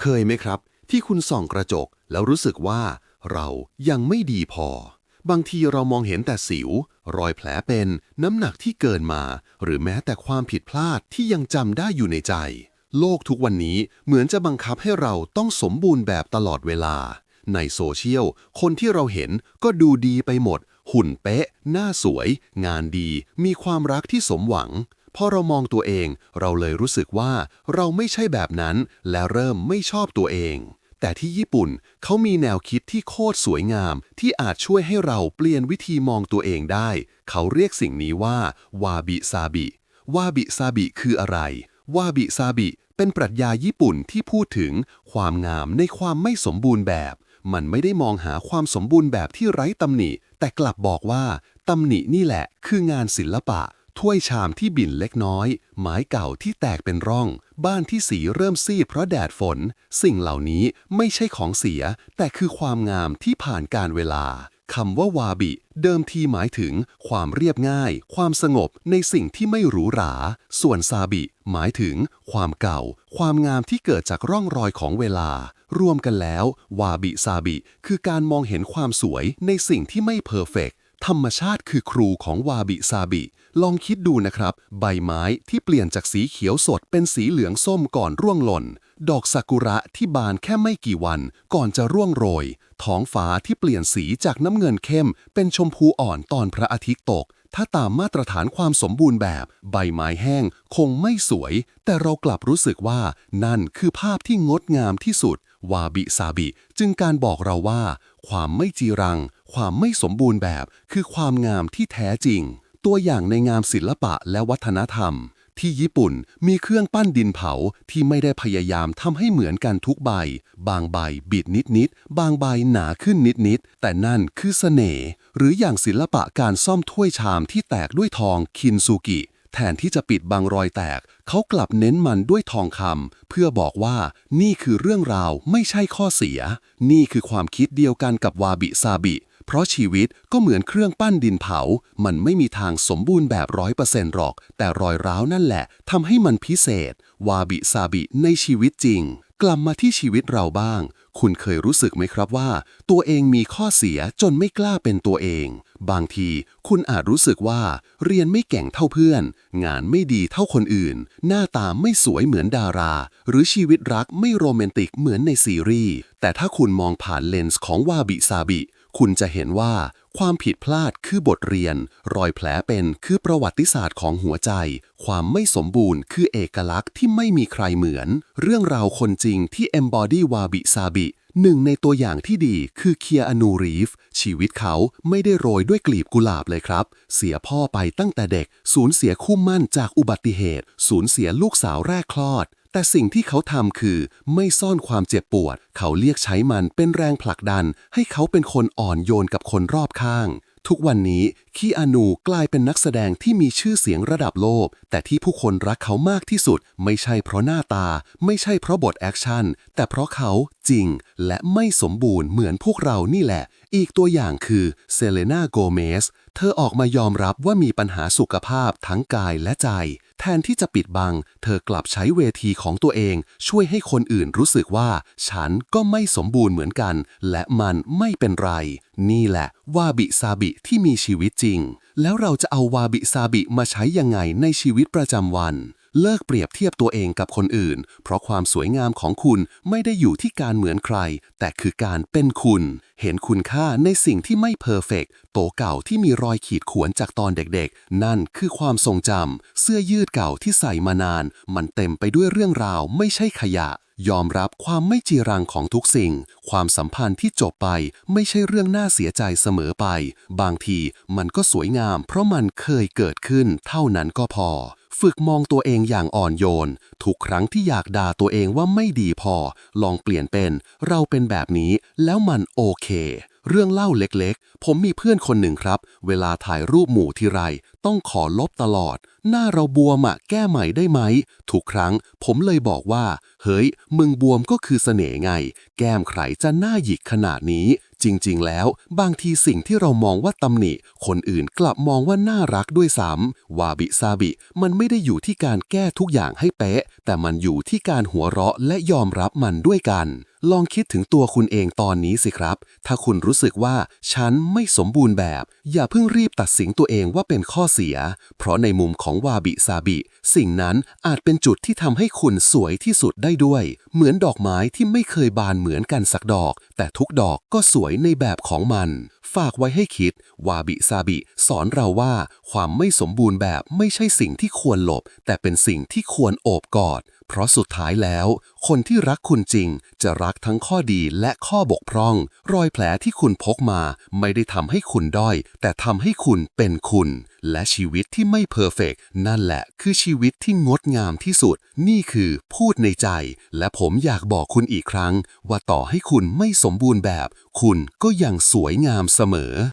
เคยไหมครับ ที่คุณส่องกระจกแล้วรู้สึกว่า เรายังไม่ดีพอ บางทีเรามองเห็นแต่สิว รอยแผลเป็น น้ำหนักที่เกินมา หรือแม้แต่ความผิดพลาดที่ยังจำได้อยู่ในใจ โลกทุกวันนี้เหมือนจะบังคับให้เราต้องสมบูรณ์แบบตลอดเวลา ในโซเชียล คนที่เราเห็นก็ดูดีไปหมด หุ่นเป๊ะ หน้าสวย งานดี มีความรักที่สมหวัง พอเรามองตัวเอง เราเลยรู้สึกว่าเราไม่ใช่แบบนั้น และเริ่มไม่ชอบตัวเอง แต่ที่ญี่ปุ่นเขามีแนวคิดที่โคตรสวยงาม ที่อาจช่วยให้เราเปลี่ยนวิธีมองตัวเองได้ เขาเรียกสิ่งนี้ว่าวาบิซาบิวาบิซาบิคืออะไรวาบิซาบิเป็นปรัชญาญี่ปุ่นที่พูดถึงความงามในความไม่สมบูรณ์แบบ มันไม่ได้มองหาความสมบูรณ์แบบที่ไร้ตำหนิ แต่กลับบอกว่าตำหนินี่แหละคืองานศิลปะ ถ้วยชามที่บิ่นเล็กน้อย ไม้เก่าที่แตกเป็นร่อง บ้านที่สีเริ่มซีดเพราะแดดฝน สิ่งเหล่านี้ไม่ใช่ของเสีย แต่คือความงามที่ผ่านการเวลาคำว่าวาบิ เดิมทีหมายถึง ความเรียบง่าย ความสงบในสิ่งที่ไม่หรูหรา ส่วนซาบิ หมายถึง ความเก่า ความงามที่เกิดจากร่องรอยของเวลา รวมกันแล้ว วาบิซาบิ คือการมองเห็นความสวยในสิ่งที่ไม่เพอร์เฟกต์ ธรรมชาติคือครูของวาบิซาบิ ลองคิดดูนะครับ ใบไม้ที่เปลี่ยนจากสีเขียวสดเป็นสีเหลืองส้มก่อนร่วงหล่น ดอกซากุระที่บานแค่ไม่กี่วัน ก่อนจะร่วงโรย ท้องฟ้าที่เปลี่ยนสีจากน้ำเงินเข้ม เป็นชมพูอ่อนตอนพระอาทิตย์ตก ถ้าตามมาตรฐานความสมบูรณ์แบบ ใบไม้แห้ง คงไม่สวย แต่เรากลับรู้สึกว่า นั่นคือภาพที่งดงามที่สุด วาบิซาบิ จึงการบอกเราว่า ความไม่จีรัง ความไม่สมบูรณ์แบบ คือความงามที่แท้จริง ตัวอย่างในงามศิลปะและวัฒนธรรม ที่ญี่ปุ่นมีเครื่องปั้นดินเผาที่ไม่ได้พยายามทำให้เหมือนกันทุกใบ บางใบบิดนิดๆบางใบหนาขึ้นนิดๆแต่นั่นคือเสน่ห์หรืออย่างศิลปะการซ่อมถ้วยชามที่แตกด้วยทองคินซูกิ ทนที่จะปิดบังรอยแตก เขากลับเน้นมันด้วยทองคำเพื่อบอกว่านี่คือเรื่องราวไม่ใช่ข้อเสีย นี่คือความคิดเดียวกันกับวาบิซาบิ เพราะชีวิตก็เหมือนเครื่องปั้นดินเผา มันไม่มีทางสมบูรณ์แบบร้อยเปอร์เซ็นต์หรอก แต่รอยร้าวนั่นแหละทำให้มันพิเศษ วาบิซาบิในชีวิตจริง กลับมาที่ชีวิตเราบ้าง คุณเคยรู้สึกไหมครับว่า ตัวเองมีข้อเสียจนไม่กล้าเป็นตัวเอง บางทีคุณอาจรู้สึกว่า เรียนไม่เก่งเท่าเพื่อน งานไม่ดีเท่าคนอื่น หน้าตาไม่สวยเหมือนดารา หรือชีวิตรักไม่โรแมนติกเหมือนในซีรีส์ แต่ถ้าคุณมองผ่านเลนส์ของวาบิซาบิคุณจะเห็นว่าความผิดพลาดคือบทเรียน รอยแผลเป็นคือประวัติศาสตร์ของหัวใจ ความไม่สมบูรณ์คือเอกลักษณ์ที่ไม่มีใครเหมือน เรื่องราวคนจริงที่ embody วาบิซาบิหนึ่งในตัวอย่างที่ดีคือเคียอานูรีฟ ชีวิตเขาไม่ได้โรยด้วยกลีบกุหลาบเลยครับ เสียพ่อไปตั้งแต่เด็ก สูญเสียคู่มั่นจากอุบัติเหตุ สูญเสียลูกสาวแรกคลอด แต่สิ่งที่เขาทำคือไม่ซ่อนความเจ็บปวด เขาเรียกใช้มันเป็นแรงผลักดัน ให้เขาเป็นคนอ่อนโยนกับคนรอบข้าง ทุกวันนี้คีอานูกลายเป็นนักแสดงที่มีชื่อเสียงระดับโลก แต่ที่ผู้คนรักเขามากที่สุด ไม่ใช่เพราะหน้าตา ไม่ใช่เพราะบทแอคชั่น แต่เพราะเขาจริง และไม่สมบูรณ์เหมือนพวกเรานี่แหละ อีกตัวอย่างคือเซเลนาโกเมสเธอออกมายอมรับว่ามีปัญหาสุขภาพทั้งกายและใจ แทนที่จะปิดบัง เธอกลับใช้เวทีของตัวเอง ช่วยให้คนอื่นรู้สึกว่า ฉันก็ไม่สมบูรณ์เหมือนกัน และมันไม่เป็นไร นี่แหละ วาบิซาบิที่มีชีวิตจริง แล้วเราจะเอาวาบิซาบิมาใช้ยังไงในชีวิตประจำวัน เลิกเปรียบเทียบตัวเองกับคนอื่น เพราะความสวยงามของคุณไม่ได้อยู่ที่การเหมือนใคร แต่คือการเป็นคุณ เห็นคุณค่าในสิ่งที่ไม่เพอร์เฟกต์โตเก่าที่มีรอยขีดข่วนจากตอนเด็กๆ นั่นคือความทรงจำ เสื้อยืดเก่าที่ใส่มานาน มันเต็มไปด้วยเรื่องราวไม่ใช่ขยะ ยอมรับความไม่จีรังของทุกสิ่ง ความสัมพันธ์ที่จบไปไม่ใช่เรื่องน่าเสียใจเสมอไป บางทีมันก็สวยงาม เพราะมันเคยเกิดขึ้นเท่านั้นก็พอ ฝึกมองตัวเองอย่างอ่อนโยน ทุกครั้งที่อยากด่าตัวเองว่าไม่ดีพอ ลองเปลี่ยนเป็น เราเป็นแบบนี้แล้วมันโอเค เรื่องเล่าเล็กๆ ผมมีเพื่อนคนหนึ่งครับ เวลาถ่ายรูปหมู่ทีไร ต้องขอลบตลอด หน้าเราบวมอะแก้ใหม่ได้ไหม ทุกครั้งผมเลยบอกว่า เฮ้ย มึงบวมก็คือเสน่ห์ไง แก้มใครจะหน้าหยิกขนาดนี้ จริง ๆ แล้ว บางทีสิ่งที่เรามองว่าตำหนิ คนอื่นกลับมองว่าน่ารักด้วยซ้ำวาบิซาบิ มันไม่ได้อยู่ที่การแก้ทุกอย่างให้เป๊ะ แต่มันอยู่ที่การหัวเราะและยอมรับมันด้วยกัน ลองคิดถึงตัวคุณเองตอนนี้สิครับ ถ้าคุณรู้สึกว่าฉันไม่สมบูรณ์แบบ อย่าเพิ่งรีบตัดสินตัวเองว่าเป็นข้อเสีย เพราะในมุมของวาบิซาบิ สิ่งนั้นอาจเป็นจุดที่ทำให้คุณสวยที่สุดได้ด้วย เหมือนดอกไม้ที่ไม่เคยบานเหมือนกันสักดอก แต่ทุกดอกก็สวยในแบบของมัน ฝากไว้ให้คิดวาบิซาบิ สอนเราว่า ความไม่สมบูรณ์แบบไม่ใช่สิ่งที่ควรหลบ แต่เป็นสิ่งที่ควรโอบกอด เพราะสุดท้ายแล้ว คนที่รักคุณจริง จะรักทั้งข้อดีและข้อบกพร่อง รอยแผลที่คุณพกมา ไม่ได้ทำให้คุณด้อย แต่ทำให้คุณเป็นคุณและชีวิตที่ไม่เพอร์เฟกนั่นแหละคือชีวิตที่งดงามที่สุด นี่คือพูดในใจ และผมอยากบอกคุณอีกครั้ง ว่าต่อให้คุณไม่สมบูรณ์แบบ คุณก็ยังสวยงามเสมอ